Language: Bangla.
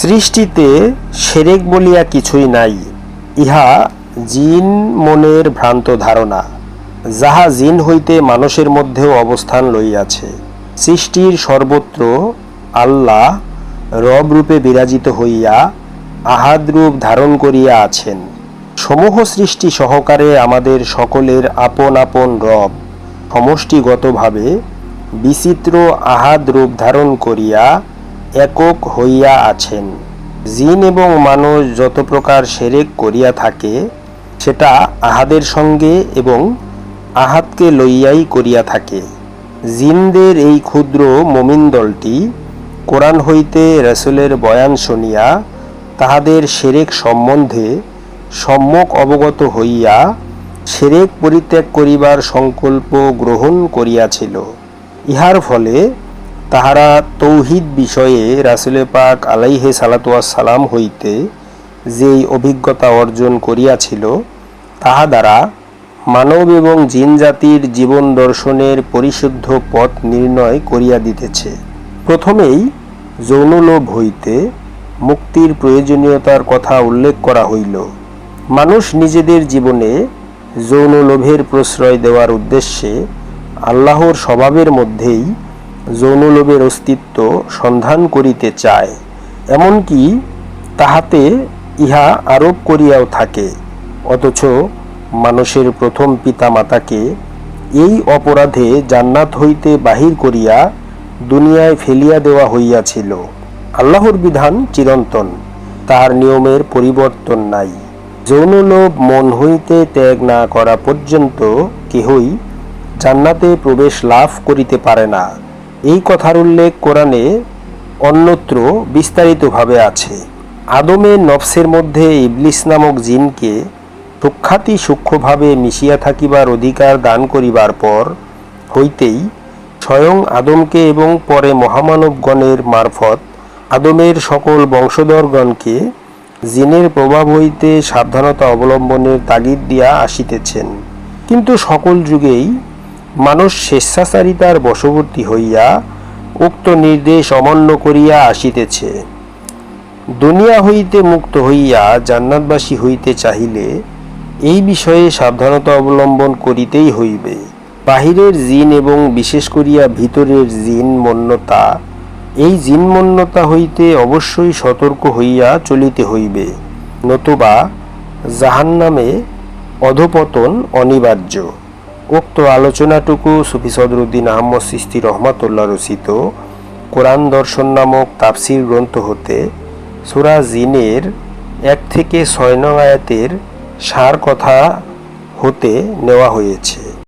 সৃষ্টিতে সেরেক বলিয়া কিছুই নাই, ইহা জিন মনের ভ্রান্ত ধারণা, যাহা জিন হইতে মানুষের মধ্যেও অবস্থান লইয়াছে। সৃষ্টির সর্বত্র আল্লাহ রব রূপে বিরাজিত হইয়া আহাদ রূপ ধারণ করিয়া আছেন। সমূহ সৃষ্টি সহকারে আমাদের সকলের আপন আপন রব সমষ্টিগতভাবে বিচিত্র আহাদ রূপ ধারণ করিয়া একক হইয়া আছেন। জিন এবং মানুষ যত প্রকার সেরেক করিয়া থাকে, সেটা আহাদের সঙ্গে এবং আহাতকে লইয়াই করিয়া থাকে। জিনদের এই ক্ষুদ্র মমিন দলটি কোরআন হইতে রসুলের বয়ান শুনিয়া তাহাদের সেরেক সম্বন্ধে সম্যক অবগত হইয়া সেরেক পরিত্যাগ করিবার সংকল্প গ্রহণ করিয়াছিল। ইহার ফলে তাহারা তৌহিদ বিষয়ে রাসুলে পাক আলাইহে সালাম হইতে যেই অভিজ্ঞতা অর্জন করিয়াছিল, তাহা দ্বারা মানব এবং জিন জাতির জীবন দর্শনের পরিশুদ্ধ পথ নির্ণয় করিয়া দিতেছে। প্রথমেই যৌনলোভ হইতে মুক্তির প্রয়োজনীয়তার কথা উল্লেখ করা হইল। মানুষ নিজেদের জীবনে যৌন লোভের প্রশ্রয় দেওয়ার উদ্দেশ্যে আল্লাহর স্বভাবের মধ্যেই যৌন লোভের অস্তিত্ব সন্ধান করিতে চায়, এমনকি তাহাতে ইহা আরোপ করিয়াও থাকে, অথচ মানুষের প্রথম পিতা মাতাকে এই অপরাধে জান্নাত হইতে বাহির করিয়া দুনিয়ায় ফেলিয়া দেওয়া হইয়াছিল। আল্লাহর বিধান চিরন্তন, তাহার নিয়মের পরিবর্তন নাই। যৌনলোভ মন হইতে ত্যাগ না করা পর্যন্ত কেহই জান্নাতে প্রবেশ লাভ করিতে পারে না। এই কথার উল্লেখ কোরআনে অন্যত্র বিস্তারিতভাবে আছে। আদমের নফসের মধ্যে ইবলিস নামক জিনকে সুখ্যাতি সূক্ষ্মভাবে মিশিয়া থাকিবার অধিকার দান করিবার পর হইতেই স্বয়ং আদমকে এবং পরে মহামানবগণের মারফত আদমের সকল বংশধরগণকে জিনের প্রভাব হইতে সাবধানতা অবলম্বনের তাগিদ দিয়া আসিতেছেন। কিন্তু সকল যুগেই মানুষ স্বেচ্ছাচারিতার বশবর্তী হইয়া উক্ত নির্দেশ অমান্য করিয়া আসিতেছে। দুনিয়া হইতে মুক্ত হইয়া জান্নাতবাসী হইতে চাহিলে এই বিষয়ে সাবধানতা অবলম্বন করিতেই হইবে। বাহিরের জিন এবং বিশেষ করিয়া ভিতরের জিন মন্যতা এই জিনমন্যতা হইতে অবশ্যই সতর্ক হইয়া চলিতে হইবে, নতুবা জাহান্নামে অধপতন অনিবার্য। উক্ত আলোচনাটুকু সুফি সদরুদ্দিন আহমদ সিস্তি রহমাতুল্লাহ রচিত কোরআন দর্শন নামক তাফসির গ্রন্থ হতে সুরা জিনের এক থেকে ছয় নং আয়াতের সার কথা হতে নেওয়া হয়েছে।